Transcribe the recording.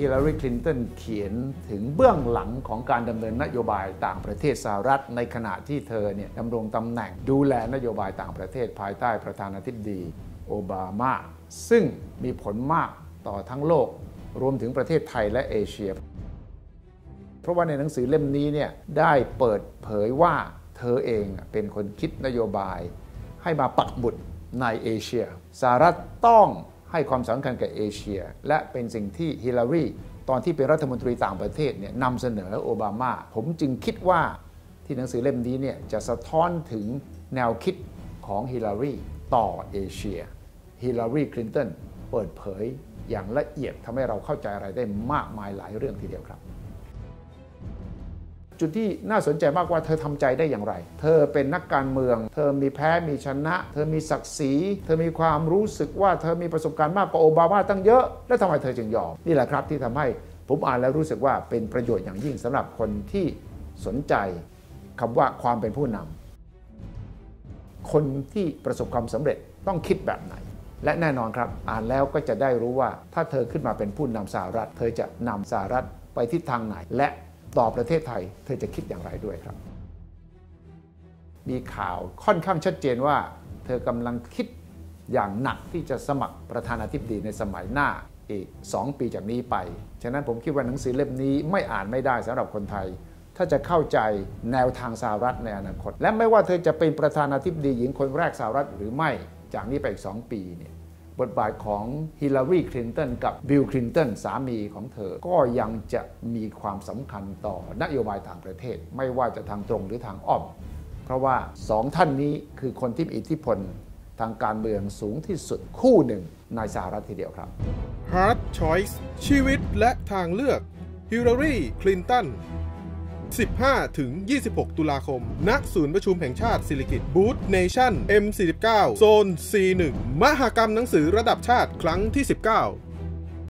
ฮิลลารีคลินตันเขียนถึงเบื้องหลังของการดำเนินนโยบายต่างประเทศสหรัฐ ในขณะที่เธอเนี่ยดำรงตำแหน่งดูแลนโยบายต่างประเทศภายใต้ประธานาธิบดีโอบามา ซึ่งมีผลมากต่อทั้งโลก รวมถึงประเทศไทยและเอเชีย เพราะว่าในหนังสือเล่มนี้เนี่ยได้เปิดเผยว่าเธอเองเป็นคนคิดนโยบาย ให้มาปักบุตรในเอเชียสหรัฐต้อง ให้ความสำคัญกับเอเชีย และเป็นสิ่งที่ฮิลลารีตอนที่เป็นรัฐมนตรีต่างประเทศเนี่ยนำเสนอโอบามา ผมจึงคิดว่าที่หนังสือเล่มนี้เนี่ยจะสะท้อนถึงแนวคิดของฮิลลารีต่อเอเชียฮิลลารีคลินตันเปิดเผยอย่างละเอียดทำให้เราเข้าใจอะไรได้มากมายหลายเรื่องทีเดียวครับ จุดที่น่าสนใจมากว่าเธอทำใจได้อย่างไร เธอเป็นนักการเมือง เธอมีแพ้มีชนะ เธอมีศักดิ์ศรี เธอมีความรู้สึกว่าเธอมีประสบการณ์มากกว่าโอบามาตั้งเยอะ แล้วทำไมเธอจึงยอม นี่แหละครับที่ทำให้ผมอ่านแล้วรู้สึกว่าเป็นประโยชน์อย่างยิ่งสำหรับคนที่สนใจคำว่าความเป็นผู้นำคนที่ประสบความสำเร็จต้องคิดแบบไหน และแน่นอนครับอ่านแล้วก็จะได้รู้ว่าถ้าเธอขึ้นมาเป็นผู้นำสหรัฐ เธอจะนำสหรัฐไปทิศทางไหนและ ต่อประเทศไทย เธอจะคิดอย่างไรด้วยครับ มีข่าวค่อนข้างชัดเจนว่า เธอกำลังคิดอย่างหนักที่จะสมัครประธานาธิบดีในสมัยหน้าอีก 2 ปีจากนี้ไป ฉะนั้นผมคิดว่าหนังสือเล่มนี้ไม่อ่านไม่ได้สำหรับคนไทย ถ้าจะเข้าใจแนวทางสหรัฐในอนาคต และไม่ว่าเธอจะเป็นประธานาธิบดีหญิงคนแรกสหรัฐหรือไม่จากนี้ไปอีก 2 ปีเนี่ย บทบาทของฮิลลารีคลินตันกับบิลคลินตันสามีของเธอ ก็ยังจะมีความสำคัญต่อนโยบายต่างประเทศ ไม่ว่าจะทางตรงหรือทางอ้อม เพราะว่าสองท่านนี้คือคนที่มีอิทธิพลทางการเมืองสูงที่สุดคู่หนึ่งในสหรัฐทีเดียวครับ Hard Choice ชีวิตและทางเลือกฮิลลารีคลินตัน 15 ถึง 26 ตุลาคม ณ ศูนย์ประชุมแห่งชาติสิริกิตบูธเนชั่น M49 โซน C1 มหากรรมหนังสือระดับชาติครั้งที่ 19